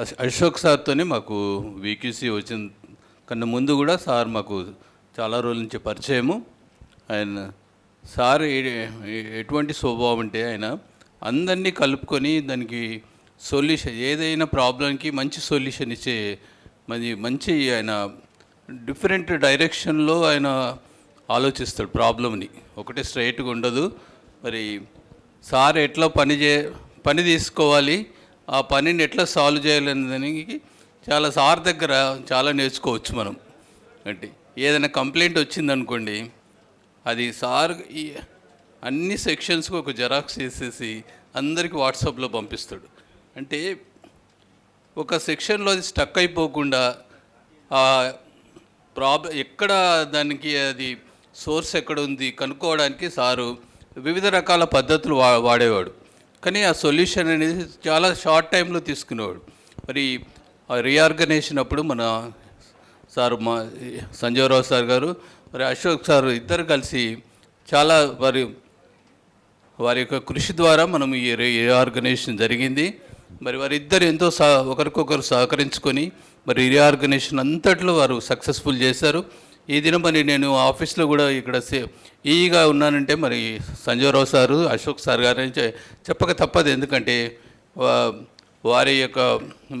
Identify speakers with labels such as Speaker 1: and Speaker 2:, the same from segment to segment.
Speaker 1: అశోక్ సార్తోనే మాకు వీక్యూసీ వచ్చిన కన్నా ముందు కూడా సార్ మాకు చాలా రోజుల నుంచి పరిచయము. ఆయన సార్ ఎటువంటి స్వభావం అంటే ఆయన అందరినీ కలుపుకొని దానికి సొల్యూషన్ ఏదైనా ప్రాబ్లంకి మంచి సొల్యూషన్ ఇచ్చే మరి మంచి ఆయన డిఫరెంట్ డైరెక్షన్లో ఆయన ఆలోచిస్తాడు ప్రాబ్లమ్ని. ఒకటే స్ట్రైట్గా ఉండదు. మరి సార్ ఎట్లా పని చే పని తీసుకోవాలి? ఆ పనిని ఎట్లా సాల్వ్ చేయాలనేదానికి చాలా సార్ దగ్గర చాలా నేర్చుకోవచ్చు మనం. అంటే ఏదైనా కంప్లైంట్ వచ్చిందనుకోండి అది సార్ ఈ అన్ని సెక్షన్స్కి ఒక జెరాక్స్ చేసేసి అందరికీ వాట్సాప్లో పంపిస్తాడు. అంటే ఒక సెక్షన్లో అది స్టక్ అయిపోకుండా ప్రాబ్ ప్రాబ్లం ఎక్కడ దానికి అది సోర్స్ ఎక్కడ ఉంది కనుక్కోవడానికి సారు వివిధ రకాల పద్ధతులు వా వాడేవాడు. కానీ ఆ సొల్యూషన్ అనేది చాలా షార్ట్ టైంలో తీసుకునేవాడు. మరి ఆ రీఆర్గనైజేషన్ అప్పుడు మన సార్ మా సంజయరావు సార్ గారు మరి అశోక్ సార్ ఇద్దరు కలిసి చాలా వారి వారి యొక్క కృషి ద్వారా మనం ఈ రీఆర్గనైజేషన్ జరిగింది. మరి వారిద్దరు ఎంతో సహ ఒకరికొకరు సహకరించుకొని మరి రీఆర్గనైజేషన్ అంతట్లో వారు సక్సెస్ఫుల్ చేశారు. ఈ దినం మరి నేను ఆఫీస్లో కూడా ఇక్కడ సే ఈగా ఉన్నానంటే మరి సంజయరావు సారు అశోక్ సార్ గారు నుంచి చెప్పక తప్పదు. ఎందుకంటే వారి యొక్క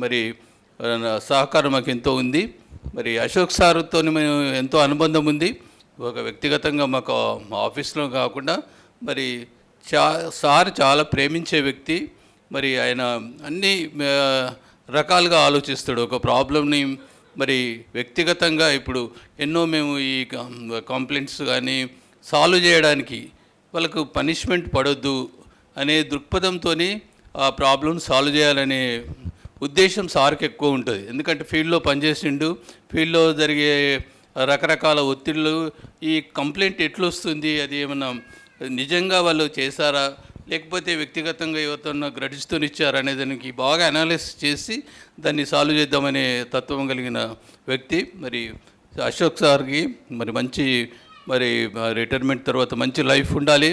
Speaker 1: మరి సహకారం మాకు ఎంతో ఉంది. మరి అశోక్ సార్తో మేము ఎంతో అనుబంధం ఉంది. ఒక వ్యక్తిగతంగా మాకు ఆఫీస్లో కాకుండా మరి చా సార్ చాలా ప్రేమించే వ్యక్తి. మరి ఆయన అన్ని రకాలుగా ఆలోచిస్తాడు. ఒక ప్రాబ్లమ్ని మరి వ్యక్తిగతంగా ఇప్పుడు ఎన్నో మేము ఈ కంప్లైంట్స్ కానీ సాల్వ్ చేయడానికి వాళ్ళకు పనిష్మెంట్ పడొద్దు అనే దృక్పథంతో ఆ ప్రాబ్లం సాల్వ్ చేయాలనే ఉద్దేశం సార్కి ఎక్కువ ఉంటుంది. ఎందుకంటే ఫీల్డ్లో పనిచేసిండు ఫీల్డ్లో జరిగే రకరకాల ఒత్తిళ్ళు ఈ కంప్లైంట్ ఎట్లొస్తుంది అది ఏమన్నా నిజంగా వాళ్ళు చేశారా? లేకపోతే వ్యక్తిగతంగా ఎవరితోనో గ్రడ్జ్తో ఇచ్చారనే దానికి బాగా అనాలిసిస్ చేసి దాన్ని సాల్వ్ చేద్దామనే తత్వం కలిగిన వ్యక్తి. మరి అశోక్ సార్కి మరి మంచి మరి రిటైర్మెంట్ తర్వాత మంచి లైఫ్ ఉండాలి.